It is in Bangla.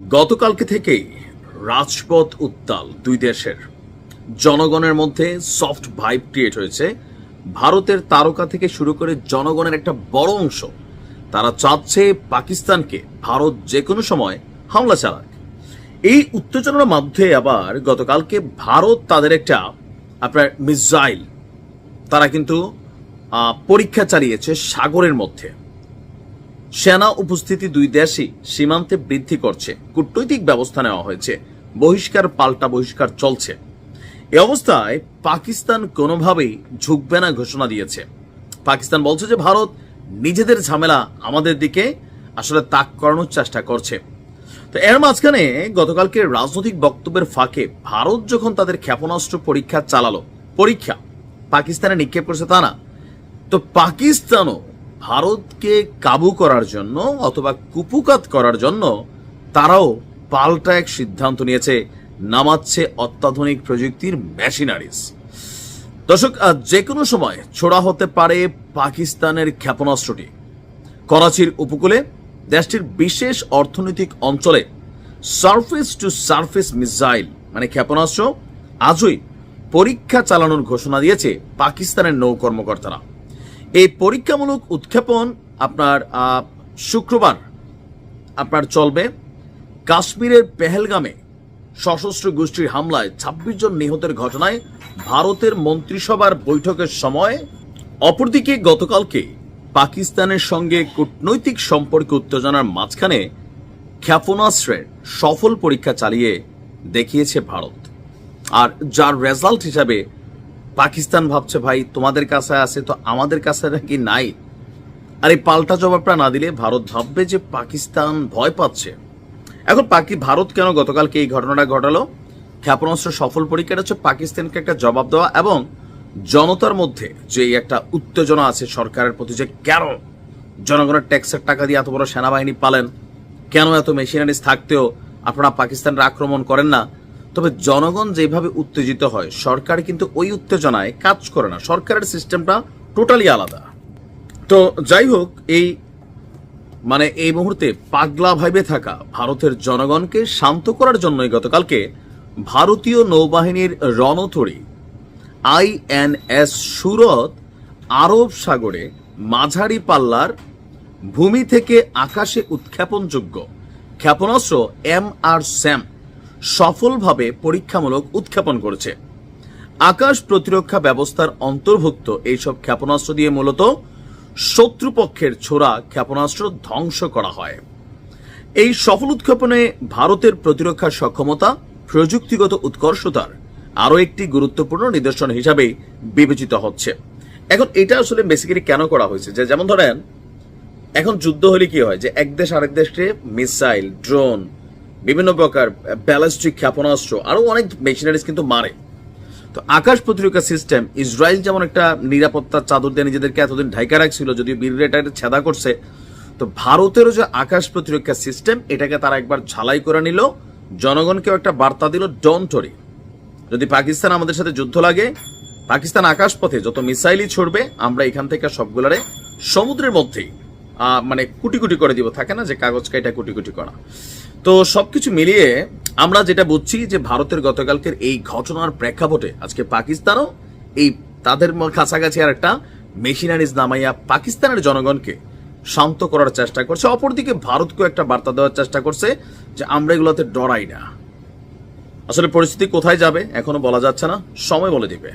গতকালকে থেকেই রাজপথ উত্তাল দুই দেশের। জনগণের মধ্যে সফট ভাইব ক্রিয়েট হয়েছে। ভারতের তারকা থেকে শুরু করে জনগণের একটা বড় অংশ, তারা চাচ্ছে পাকিস্তানকে ভারত যে কোনো সময় হামলা চালাক। এই উত্তেজনার মধ্যে আবার গতকালকে ভারত তাদের একটা আপনার মিসাইল, তারা কিন্তু পরীক্ষা চালিয়েছে সাগরের মধ্যে। সেনা উপস্থিতি দুই দেশই সীমান্তে বৃদ্ধি করছে। কূটনৈতিক ব্যবস্থা নেওয়া হয়েছে। বহিষ্কার পাল্টা বহিষ্কার চলছে। এ অবস্থায় পাকিস্তান কোনোভাবেই ঝুঁকবে না ঘোষণা দিয়েছে। পাকিস্তান বলছে যে, ভারত নিজেদের ঝামেলা আমাদের দিকে আসলে তাক করানোর চেষ্টা করছে। তো এর মাঝখানে গতকালকে রাজনৈতিক বক্তব্যের ফাঁকে ভারত যখন তাদের ক্ষেপণাস্ত্র পরীক্ষা চালালো, পরীক্ষা পাকিস্তানে নিক্ষেপ করেছে তা না। তো পাকিস্তানও ভারতকে কাবু করার জন্য অথবা কুপুকাত করার জন্য তারাও পাল্টা এক সিদ্ধান্ত নিয়েছে। নামাচ্ছে অত্যাধুনিক প্রযুক্তির মেশিনারিজ। দর্শক যে কোনো সময় ছোড়া হতে পারে পাকিস্তানের ক্ষেপণাস্ত্রটি। করাচির উপকূলে দেশটির বিশেষ অর্থনৈতিক অঞ্চলে সারফেস টু সারফেস মিসাইল মানে ক্ষেপণাস্ত্র, আজই পরীক্ষা চালানোর ঘোষণা দিয়েছে পাকিস্তানের নৌ কর্মকর্তারা। এই পরীক্ষামূলক উৎক্ষেপণ আপনার শুক্রবার আপনার চলবে। কাশ্মীরের পেহেলগামে সশস্ত্র গোষ্ঠীর হামলায় ২৬ জন নিহতের ঘটনায় ভারতের মন্ত্রিসভার বৈঠকের সময়। অপরদিকে গতকালকে পাকিস্তানের সঙ্গে কূটনৈতিক সম্পর্ক উত্তেজনার মাঝখানে ক্ষেপণাস্ত্রের সফল পরীক্ষা চালিয়ে দেখিয়েছে ভারত। আর যার রেজাল্ট হিসাবে পাকিস্তান ভাবছে, ভাই, তোমাদের কাছে আছে তো আমাদের কাছে নাকি নাই? আর এই পাল্টা জবাবটা না দিলে ভারত ভাববে যে পাকিস্তান ভয় পাচ্ছে। এখন পাকি, ভারত কেন গতকালকে এই ঘটনাটা ঘটালো? ক্ষেপণাস্ত্র সফল পরীক্ষাটা হচ্ছে পাকিস্তানকে একটা জবাব দেওয়া এবং জনতার মধ্যে যে একটা উত্তেজনা আছে সরকারের প্রতি যে, কেন জনগণের ট্যাক্সের টাকা দিয়ে এত বড় সেনাবাহিনী পালেন? কেন এত মেশিনারিজ থাকতেও আপনারা পাকিস্তানের আক্রমণ করেন না? তবে জনগণ যেভাবে উত্তেজিত হয়, সরকার কিন্তু ওই উত্তেজনায় কাজ করে না। সরকারের সিস্টেমটা টোটালি আলাদা। তো যাই হোক, এই মানে এই মুহূর্তে পাগলা ভাইবে থাকা ভারতের জনগণকে শান্ত করার জন্যই গতকালকে ভারতীয় নৌবাহিনীর রণতরী আইএনএস সুরত আরব সাগরে মাঝারি পাল্লার ভূমি থেকে আকাশে উৎক্ষেপণযোগ্য। ক্ষেপণাস্ত্র এম আর স্যাম সফলভাবে পরীক্ষামূলক উৎক্ষেপণ করেছে। আকাশ প্রতিরক্ষা ব্যবস্থার অন্তর্ভুক্ত এইসব ক্ষেপণাস্ত্র দিয়ে মূলত শত্রুপক্ষের ছোড়া ক্ষেপণাস্ত্র ধ্বংস করা হয়। এই সফল উৎক্ষেপণে ভারতের প্রতিরক্ষা সক্ষমতা, প্রযুক্তিগত উৎকর্ষতার আরও একটি গুরুত্বপূর্ণ নিদর্শন হিসাবে বিবেচিত হচ্ছে। এখন এটা আসলে বেসিক্যালি কেন করা হয়েছে? যে যেমন ধরেন, এখন যুদ্ধ হলে কি হয়? যে এক দেশ আরেক দেশকে মিসাইল ড্রোন বিভিন্ন প্রকার ব্যালিস্টিক ক্ষেপণাস্ত্র, আরও অনেক মেশিনারিজ কিন্তু মারে। তো আকাশ প্রতিরক্ষা সিস্টেম ইসরায়েল যেমন একটা নিরাপত্তার চাদর দিয়ে নিজেদেরকে এতদিন ঢাকা রাখছিল, যদিও বীর এটা ছেদা করছে, তো ভারতেরও যে আকাশ প্রতিরক্ষা সিস্টেম এটাকে তারা একবার ঝালাই করে নিল। জনগণকেও একটা বার্তা দিল ডন্টরি যদি পাকিস্তান আমাদের সাথে যুদ্ধ লাগে, পাকিস্তান আকাশপথে যত মিসাইলই ছড়বে, আমরা এখান থেকে সবগুলারে সমুদ্রের মধ্যেই মানে কুটি কুটি করে দিব, থাকে না? যে কাগজ কাইটা কুটি কুটি করা। তো সবকিছু মিলিয়ে আমরা যেটা বুঝছি যে ভারতের গতকালকের এই ঘটনার প্রেক্ষাপটে আজকে পাকিস্তানও এই তাদের কাছাকাছি আর একটা মেশিনারিজ নামাইয়া পাকিস্তানের জনগণকে শান্ত করার চেষ্টা করছে। অপরদিকে ভারতকেও একটা বার্তা দেওয়ার চেষ্টা করছে যে আমরা এগুলোতে ডরাই না। আসলে পরিস্থিতি কোথায় যাবে এখনও বলা যাচ্ছে না, সময় বলে দিবে।